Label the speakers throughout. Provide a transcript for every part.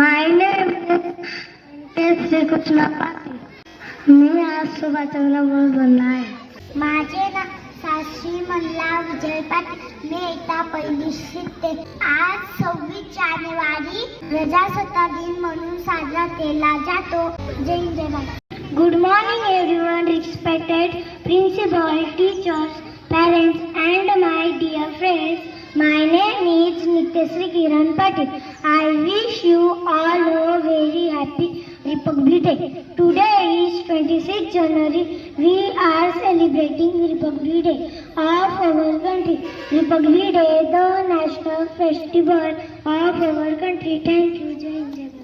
Speaker 1: My name is Shrikrishna Patil मी आज सुभाषचंद्र बोस बनला आहे
Speaker 2: माझे नाव साक्षी मल्ला विजय पाटील मी एकदा पहिली शिकते आज सव्वीस जानेवारी प्रजासत्ताक दिन म्हणून साजरा केला जातो. जय जय
Speaker 1: good morning everyone respected principal teachers parents and my dear friends. My name is nityasri kiran patil. Of our country. Republic day the national festival of our country. Thank you. Jai hind,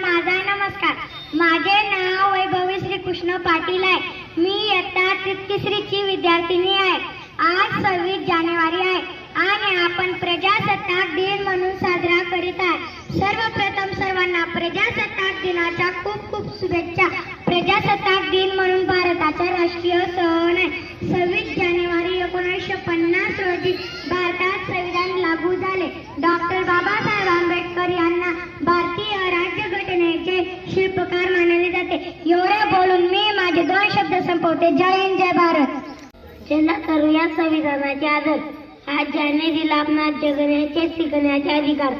Speaker 1: माझा नमस्कार. माझे नाव वैभवी श्री कृष्ण पाटील आहे. मी इयत्ता तिसरीची विद्यार्थिनी आहे. आज सव्वीस जानेवारी आहे. आणि आपण प्रजासत्ताक दिन म्हणून साजरा करीत आहे. सर्वप्रथम सर्वांना प्रजासत्ताक दिनाच्या खूप खूप शुभेच्छा. प्रजासत्ताक दिन म्हणून भारताचा राष्ट्रीय सण आहे. सव्वीस जानेवारी एकोणीसशे पन्नास रोजी भारतात संविधान लागू झाले. डॉक्टर बाबासाहेब आंबेडकर यांना भारतीय राज्यघटनेचे शिल्पकार मानले जाते. एवढे बोलून मी माझे दोन शब्द संपवते. जय हिंद जय भारत. चला करूया संविधानाचे आदर. आज ज्याने दिला आपणास जगण्याचे शिकण्याचे अधिकार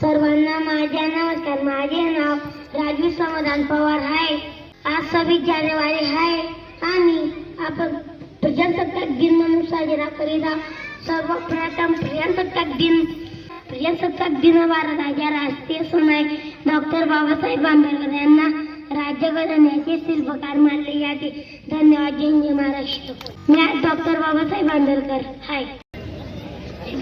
Speaker 1: सर्वांना माझ्या नमस्कार. माझे नाव राजू समाधान पवार आहे. आज सव्वीस जानेवारी आहे. आणि आपण दिन म्हणून सर्वप्रथम प्रजासत्ताक दिन प्रजासत्ताक दिन भारताच्या राष्ट्रीय सण डॉक्टर बाबासाहेब आंबेडकर यांना राज्यघटनेचे शिल्पकार मानले जाते. धन्यवाद. जय महाराष्ट्र. मी डॉक्टर बाबासाहेब आंबेडकर. हाय.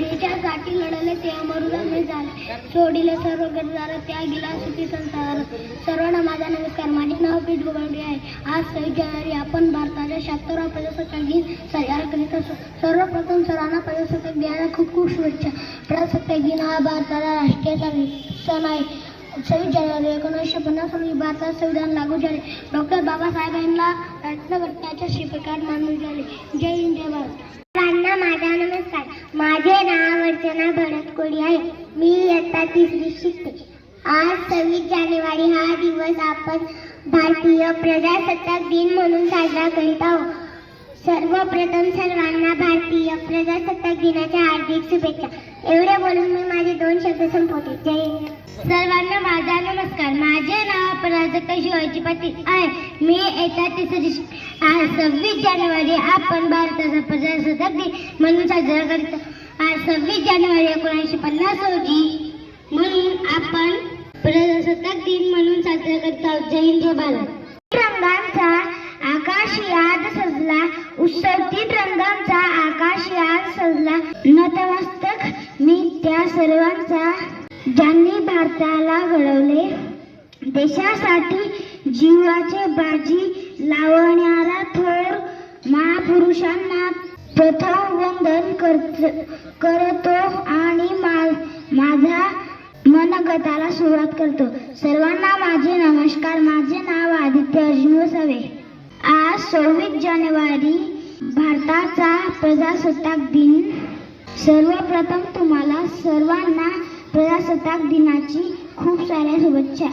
Speaker 1: देशासाठी लढले ते अमरुदाने झाले. सोडिले सर्व गरजार त्यागीला सुखी संसार सर्वांना माझा नमस्कार. माझे नाव पीठ गोगावडे आहे. आज सव्वीस जानेवारी आपण भारताच्या शहात्तरावा प्रजासत्ताक दिन साजरा करीत असतो सर्वप्रथम सर्वांना प्रजासत्ताक दिनाच्या खूप खूप शुभेच्छा. प्रजासत्ताक दिन हा भारताचा राष्ट्रीय सण आहे. सव्वीस जानेवारी एकोणीसशे पन्नास रोजी भारतात संविधान लागू झाले. डॉक्टर बाबासाहेबांना राज्यघटनेचे मानून झाले. जय हिंद जय भारत. माझा नमस्कार. माझे नाव अर्चना भरत कोळी आहे. मी इयत्ता तिसरी शिकते. आज सव्वीस जानेवारी हा दिवस आपण भारतीय प्रजासत्ताक दिन म्हणून साजरा करीत आहोत. सर्वप्रथम सर्वांना भारतीय प्रजासत्ताक दिनाच्या हार्दिक शुभेच्छा. एवढे बोलून मी माझे दोन शब्द संपवते. जय हिंद. सर्वांना माझा नमस्कार. माझे नाव प्राजक्ता शिवाजी पाटील आहे. मी येत्या तिसरी आज सव्वीस जानेवारी आपण भारताचा प्रजासत्ताक दिन म्हणून साजरा करतो. आज सव्वीस जानेवारी एकोणीसशे पन्नास रोजी म्हणून आपण प्रजासत्ताक दिन म्हणून साजरा करत. आहोत जय हिंद जय भारत. रंगांचा आकाश याद सजला. उत्सवतीत रंगांचा आकाश यात सजला. नतमस्तक मी त्या सर्वांचा ज्यांनी भारताला घडवले. देशासाठी जीवाचे बाजी लावणारा थोर महापुरुषांना प्रथम वंदन करत- करतो आणि मा- माझा मनगताला सुरुवात करतो. सर्वांना माझे नमस्कार. माझे नाव आदित्य अर्जुन वसावे आज सव्वीस जानेवारी भारताचा प्रजासत्ताक दिन. सर्वप्रथम तुम्हाला सर्वांना प्रजासत्ताक दिनाची खूप साऱ्या शुभेच्छा.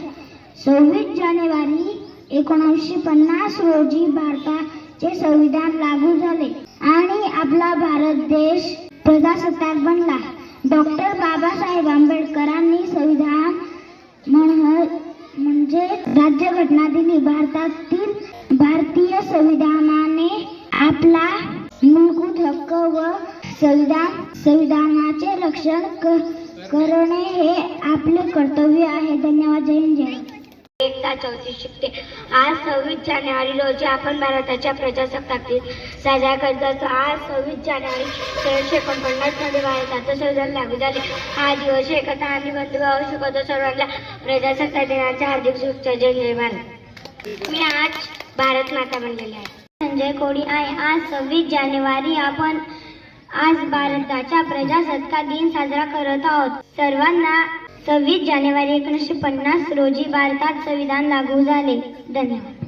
Speaker 1: सव्वीस जानेवारी एकोणीसशे पन्नास रोजी भारताचे संविधान लागू झाले आणि आपला भारत देश प्रजासत्ताक बनला. डॉक्टर बाबासाहेब आंबेडकरांनी संविधान म्हणजे राज्यघटना दिली. भारतातील भारतीय संविधानाने आपला मूलभूत हक्क व संविधान संविधानाचे रक्षण करणे हे आपले कर्तव्य आहे. धन्यवाद. जय हिंद जय एकता चौथी शिकते. आज सव्वीस जानेवारी रोजी आपण भारताच्या प्रजासत्ताक दिन साजरा करत असतो आज सव्वीस जानेवारी सोळाशे एकोणपन्नासमध्ये भारताचं संविधान लागू झाले. हा दिवस एकता आणि बंधुभाव शिकवतो सर्वांना प्रजासत्ताक दिनाच्या हार्दिक शुभेच्छा. जय निर्माण मी आज भारत माता बनलेली आहे संजय कोडी आहे. आज सव्वीस जानेवारी आपण आज भारताचा प्रजासत्ताक दिन साजरा करत आहोत. सर्वांना सव्वीस जानेवारी एकोणीसशे पन्नास रोजी भारतात संविधान लागू झाले. धन्यवाद.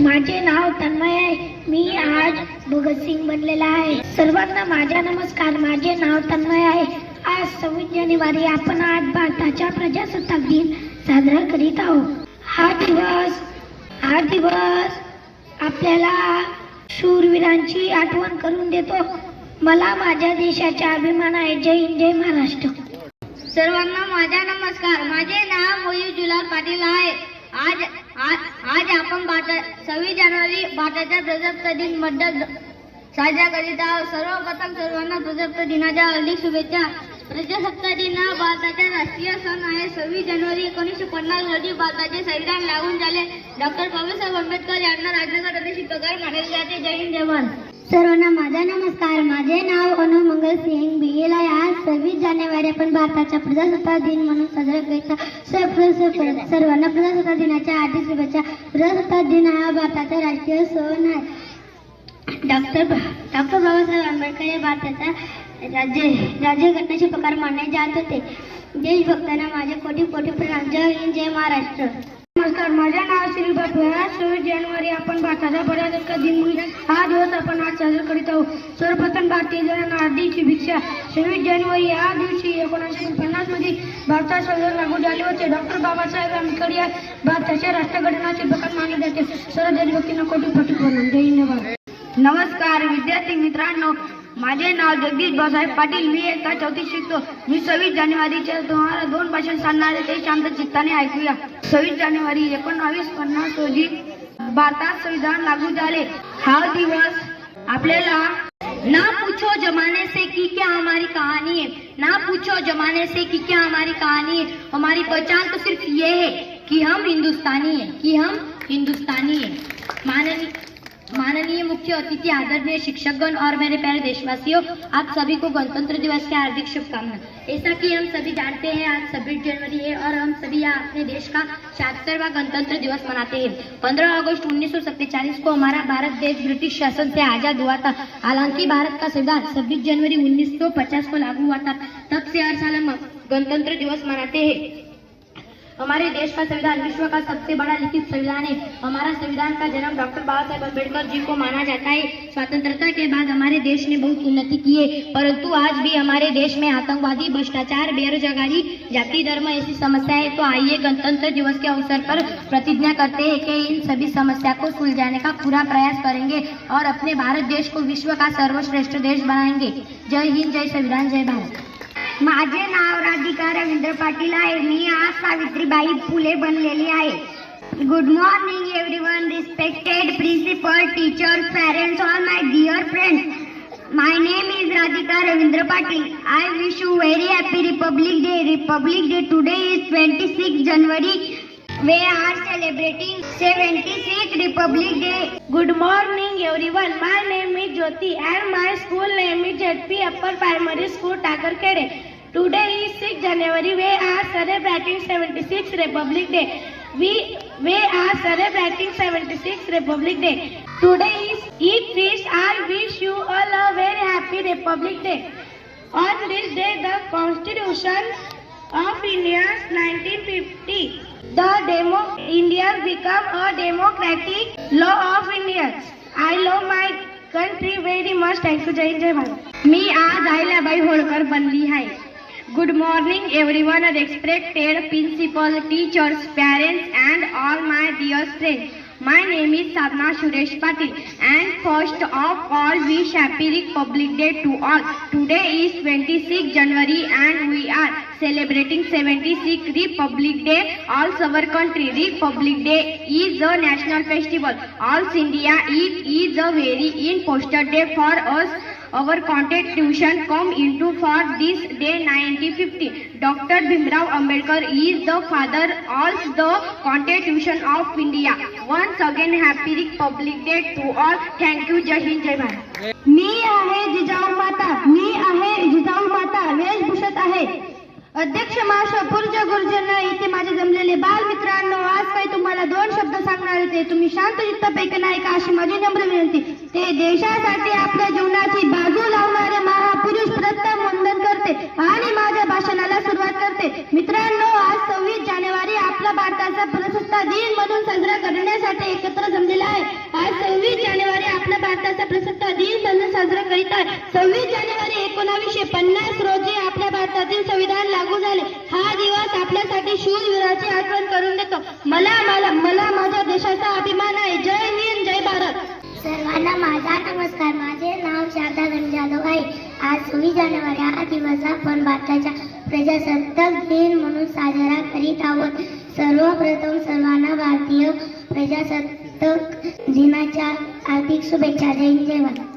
Speaker 1: माझे नाव तन्मय आहे. मी आज भगतसिंग बनलेला आहे. सर्वांना माझा नमस्कार. माझे नाव तन्मय आहे.
Speaker 3: आज सव्वीस जानेवारी आपण आज भारताच्या प्रजासत्ताक दिन साजरा करीत आहोत. हा दिवस हा दिवस आपल्याला शूरवीरांची आठवण करून देतो. मला माझ्या देशाचा अभिमान आहे. जय हिंद जय महाराष्ट्र.
Speaker 2: सर्वांना माझा नमस्कार. माझे नाव मोहित जुलाल पाटील आहे. आज आज आज आपण भारत सव्वीस जानेवारी भारताच्या प्रजासत्ताक दिनबद्दल साजरा करीत आहोत. सर्वप्रथम सर्वांना प्रजासत्ताक दिनाच्या हार्दिक शुभेच्छा. प्रजासत्ताक दिन हा भारताचा राष्ट्रीय सण आहे. सव्वीस जानेवारी एकोणीसशे पन्नास रोजी भारताचे संविधान लागून झाले. डॉक्टर बाबासाहेब आंबेडकर यांना राज्याचा प्रदेश पगार मानले जाते. जय हिंद जय
Speaker 3: सर्वांना माझा नमस्कार. माझे नाव अनु मंगल सिंग. बिगेला आज सव्वीस जानेवारी आपण भारताचा प्रजासत्ताक दिन म्हणून साजरा करीत सर्वांना प्रजासत्ताक दिनाच्या आधी शुभेच्छा. प्रजासत्ताक दिन हा भारताचा राष्ट्रीय सण आहे. डॉक्टर डॉक्टर बाबासाहेब आंबेडकर हे भारताचा राज्य राज्यघटनेचे प्रकार मानले जात होते. देशभक्तांना माझे कोटी कोटी प्रणाम. जय हिंद जय महाराष्ट्र. नमस्कार माझे नाव श्री बापू आज सव्वीस जानेवारी आपण भारताचा प्रजासत्ताक दिन म्हणून हा दिवस आपण आज साजरा करीत आहोत. सर्वप्रथम भारतीय जनांना हार्दिक शुभेच्छा सव्वीस जानेवारी या दिवशी एकोणीसशे पन्नासमध्ये भारतात संविधान लागू झाले होते. डॉक्टर बाबासाहेब आंबेडकर या भारताच्या राष्ट्रघटनाचे प्रकार मानले जाते. सर्व देशभक्तींना कोटी कोटी प्रणाम. जय हिंद नमस्कार विद्यार्थी मित्रांनो. माझे नाव जगदीश बासाहेब पाटील मी एका चौथीत शिकतो मी सव्वीस जानेवारीच्या तुम्हाला दोन भाषण सांगणार ते शांत चित्ताने ऐकूया। सव्वीस जानेवारी एकोणावीस पन्नास रोजी भारतात संविधान लागू झाले। हा दिवस आपल्याला ना पूछो जमाने से कि क्या हमारी कहानी है, ना पूछो जमाने से कि क्या हमारी कहानी है। हमारी पहचान तो सिर्फ़ ये है कि हम हिंदुस्तानी है, कि हम हिंदुस्तानी है। माननीय माननीय मुख्य अतिथि, आदरणीय शिक्षकगण और मेरे प्यारे देशवासियों, आप सभी को गणतंत्र दिवस की हार्दिक शुभकामनाएँ। ऐसा कि हम सभी जानते हैं, आज छब्बीस जनवरी है और हम सभी यहाँ अपने देश का छिहत्तरवा गणतंत्र दिवस मनाते हैं। 15 अगस्त उन्नीस को हमारा भारत देश ब्रिटिश शासन से आज़ाद हुआ था। हालाँकि भारत का संविधान 26 जनवरी 1950 को लागू हुआ था। तब से हर साल हम गणतंत्र दिवस मनाते हैं। हमारे देश का संविधान, विश्व का सबसे बड़ा लिखित संविधान है। हमारा संविधान का जन्म डॉक्टर बाबा साहेब अंबेडकर जी को माना जाता है। स्वतंत्रता के बाद हमारे देश ने बहुत उन्नति की है, परंतु आज भी हमारे देश में आतंकवादी, भ्रष्टाचार, बेरोजगारी, जाति धर्म ऐसी समस्या है। तो आइए गणतंत्र दिवस के अवसर पर प्रतिज्ञा करते हैं कि इन सभी समस्या को सुलझाने का पूरा प्रयास करेंगे और अपने भारत देश को विश्व का सर्वश्रेष्ठ देश बनाएँगे। जय हिंद, जय संविधान, जय भारत। माझे नाव राधिका रवींद्र पाटील आहे. मी आज सावित्रीबाई फुले बनलेली आहे. Good morning everyone respected principal teachers parents all my dear friends my name is Radhika Ravindra Patil I wish you very happy republic day republic day today is twenty six January we are celebrating 76th six republic day good morning My name Jyoti and my school name is ZP Upper Primary School Takarkere. Today is 6 January. We are celebrating 76 Republic Day. We we are celebrating 76th Republic Day. Today is Eid feast. I wish you all a very happy Republic Day. On this day, the Constitution of India 1950. The demo India become a democratic law of India. I love my country very much Thank you. जय जय भारत मी आज आहिल्याबाई होळकर बनली आहे. Good morning everyone respected principal teachers parents and all my dear friends My name is Sadhna Suresh Patil and first of all wish happy Republic Day to all. Today is 26 January and we are celebrating 76th Republic Day. All our country Republic Day is a national festival. All India it is a very important day for us. Our constitution come into for this day 1950. Dr. Bhimrao Ambedkar is the father of the constitution of India. Once again happy Republic Day to all. Thank you. Jai Hind, Jai Bharat. मी आहे जिजाऊ माता मी आहे जिजाऊ माता वेशभूषत आहे अध्यक्ष महाशय पूर्ज गुरुजन इथे माझे जमलेले बाल मित्रांनो आज काही तुम्हाला दोन शब्द सांगणार होते तुम्ही शांत चित्तपैकी नाही का अशी माझी नम्र विनंती ते देशासाठी आपल्या जीवनाची बाजू लावणारे महापुरुष प्रथम वंदन करते आणि माझ्या भाषणाला सुरुवात करते मित्रांनो आज सव्वीस जानेवारी आपला भारताचा प्रजासत्ताक दिन म्हणून साजरा करण्यासाठी एकत्र जमलेला आहे. आज सव्वीस जानेवारी आपला भारताचा प्रजासत्ताक दिन म्हणून साजरा करीत आहे. सव्वीस जानेवारी एकोणावीसशे पन्नास रोजी आपल्या
Speaker 4: भारतातील संविधान लागू झाले. हा दिवस आपल्यासाठी शूरवीराची आठवण करून देतो. मला मला मला माझ्या देशाचा अभिमान आहे. जय हिंद जय भारत.
Speaker 5: सर्वांना माझा नमस्कार. माझे नाव शारदा धन जाधव आहे. आज सव्वीस जानेवारी हा दिवस आपण भारताच्या प्रजासत्ताक दिन म्हणून साजरा करीत आहोत. सर्वप्रथम सर्वांना भारतीय प्रजासत्ताक दिनाच्या हार्दिक शुभेच्छा. जय जय